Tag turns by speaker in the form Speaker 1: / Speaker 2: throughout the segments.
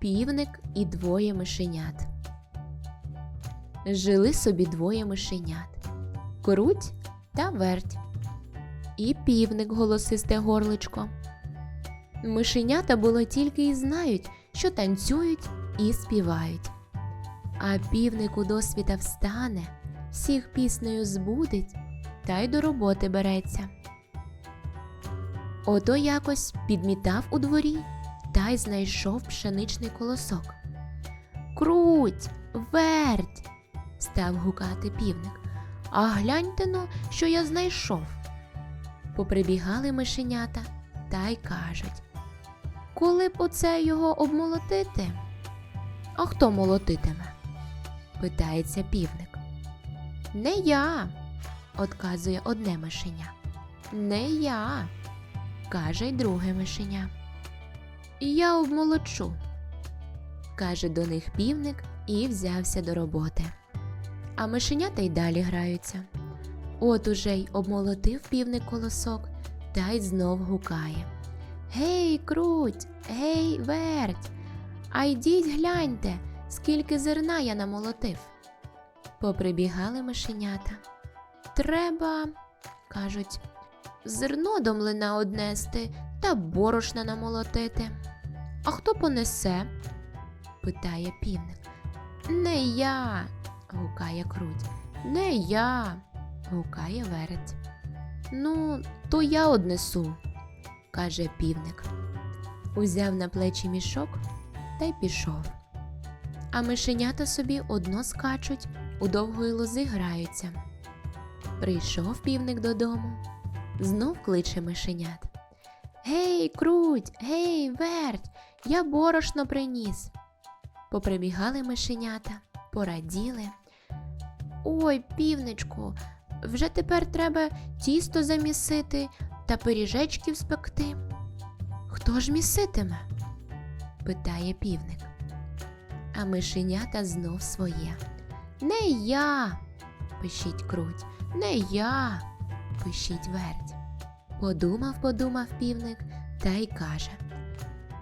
Speaker 1: Півник і двоє мишенят. Жили собі двоє мишенят круть та верть. І півник голосисте горличко. Мишенята було тільки й знають, що танцюють і співають. А півник у встане, всіх піснею збудить та й до роботи береться. Ото якось підмітав у дворі та й знайшов пшеничний колосок. Круть, верть, став гукати півник. А гляньте но, що я знайшов. Поприбігали мишенята та й кажуть. Коли б оце його обмолотити? А хто молотитиме? питається півник. Не я, отказує одне мишеня. Не я, каже й друге мишеня. Я обмолочу, каже до них півник і взявся до роботи. А мишенята й далі граються. От уже й обмолотив півник колосок та й знов гукає. Гей, круть, гей, верть, а йдіть гляньте, скільки зерна я намолотив. Поприбігали мишенята. Треба, кажуть, зерно до млина однести та борошна намолотити. А хто понесе? питає півник. Не я, гукає круть. Не я, гукає вереть. Ну, то я однесу, каже півник. Узяв на плечі мішок та й пішов. А мишенята собі одно скачуть, у довгої лози граються. Прийшов півник додому, знов кличе мишенят. Гей, круть, гей, верть, я борошно приніс. Поприбігали мишенята, пораділи. Ой, півничку, вже тепер треба тісто замісити та пиріжечків спекти. Хто ж міситиме? питає півник. А мишенята знов своє. Не я, пишіть круть, не я, пишіть верть. Подумав, подумав півник та й каже: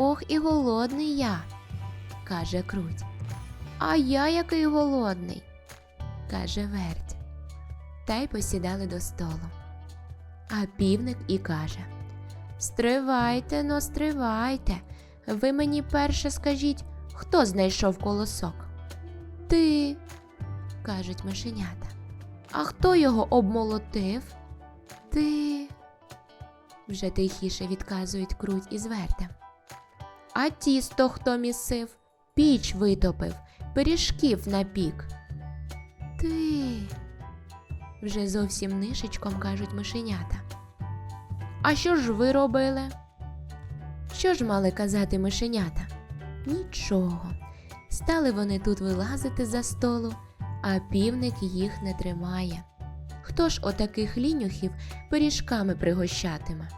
Speaker 1: Ох, і голодний я, каже круть. А я який голодний, каже верть. Та й посідали до столу. А півник і каже Стривайте, но стривайте. Ви мені перше скажіть, хто знайшов колосок? Ти, кажуть мишенята. А хто його обмолотив? Ти. Вже тихіше відказують круть із вертем. А тісто хто місив, піч витопив, пиріжків напік. Ти. Вже зовсім нишечком кажуть мишенята. А що ж ви робили? Що ж мали казати мишенята? Нічого. Стали вони тут вилазити за столу, а півник їх не тримає. Хто ж отаких лінюхів пиріжками пригощатиме?